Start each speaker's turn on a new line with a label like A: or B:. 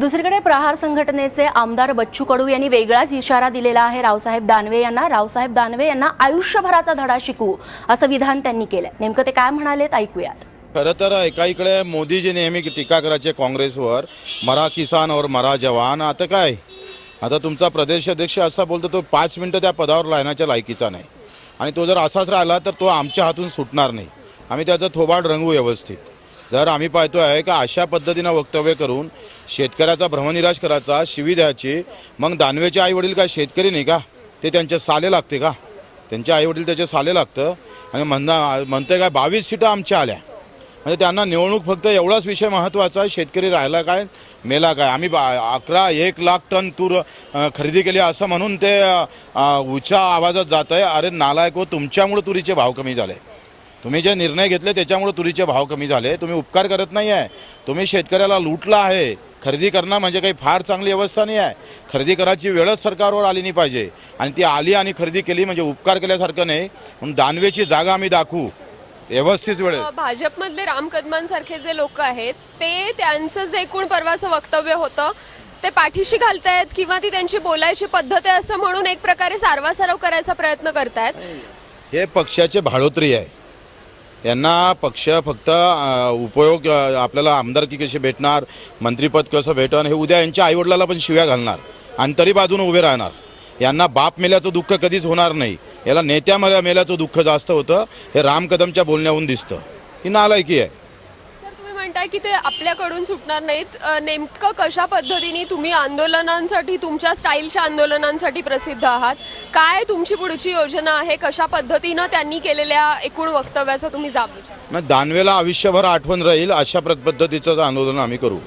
A: दुसरीकडे प्रहार संघटनेचे आमदार बच्चू कडू यांनी वेगळाच इशारा दिलेला आहे. रावसाहेब दानवे यांना रावसाहेब दानवे यांना आयुष्यभराचा धडा शिकू असं विधान त्यांनी केलं नेमकं ते काय म्हणालेत ऐकूयात.
B: खरं तर एका इकडे मोदीजी नेहमी टीका करायचे काँग्रेसवर मरा किसान और मरा जवान. आता काय? आता तुमचा प्रदेश अध्यक्ष असा बोलतो तो पाच मिनटं त्या पदावर राहण्याच्या लायकीचा नाही. आणि तो जर असाच राहिला तर तो आमच्या हातून सुटणार नाही. आम्ही त्याचा थोबाड रंगू व्यवस्थित. जर आम्ही पाहतो आहे का अशा पद्धतीनं वक्तव्य करून शेतकऱ्याचा भ्रमनिराश करायचा शिवी द्यायची मग दानवेचे आई वडील काय शेतकरी नाही का? ते त्यांचे साले लागते का? त्यांचे आई वडील त्याचे साले लागतं. आणि म्हणणं म्हणते काय बावीस सीटं आमच्या आल्या. म्हणजे त्यांना निवडणूक फक्त एवढाच विषय महत्त्वाचा आहे शेतकरी राहिला काय मेला काय. आम्ही बा अकरा एक लाख टन तूर खरेदी केली असं म्हणून ते अ, उच्च आवाजात जात आहे अरे नालायक हो, व तुमच्यामुळे तुरीचे भाव कमी झाले. तुम्ही जे निर्णय घेतले त्याच्यामुळे तुरीचे भाव कमी झाले. तुम्ही उपकार करत नाही आहे तुम्ही शेतकऱ्याला लुटला आहे. खरेदी करणं म्हणजे काही फार चांगली अवस्था नाही आहे खरेदी करायची वेळच सरकारवर आली नाही पाहिजे. आणि ती आली आणि खरेदी केली म्हणजे उपकार केल्यासारखं नाही. म्हणून दानवेची जागा आम्ही दाखवू. व्यवस्थित वेळेत
C: अ, भाजपमधले राम कदमांसारखे जे लोक आहेत ते त्यांचं जे एकूण परवाचं वक्तव्य होतं ते पाठीशी घालतायत किंवा ती त्यांची बोलायची पद्धत आहे असं म्हणून एक प्रकारे सारवासारव करायचा प्रयत्न करतायत?
B: हे पक्षाचे भाडोत्री आहे. यांना पक्ष फक्त उपयोग आपल्याला आमदारकी कशी भेटणार मंत्रीपद कसं भेटणं हे उद्या यांच्या आईवडिलाला पण शिव्या घालणार आणि तरी बाजूने उभे राहणार. यांना बाप मेल्याचं दुःख कधीच होणार नाही. याला नेत्या मेल्याचं दुःख जास्त होतं हे राम कदमच्या बोलण्याहून दिसतं. ही नालायकी आहे.
C: आहे की ते आपल्याकडून सुटणार नाहीत? नेमकं कशा पद्धतीने तुम्ही आंदोलनांसाठी तुमच्या स्टाईलच्या आंदोलनांसाठी प्रसिद्ध आहात? काय तुमची पुढची योजना आहे? कशा पद्धतीनं त्यांनी केलेल्या एकूण वक्तव्याचा तुम्ही जाब
B: मग दानवेला आयुष्यभर आठवण राहील अशा प्र- पद्धतीचं आंदोलन आम्ही करू.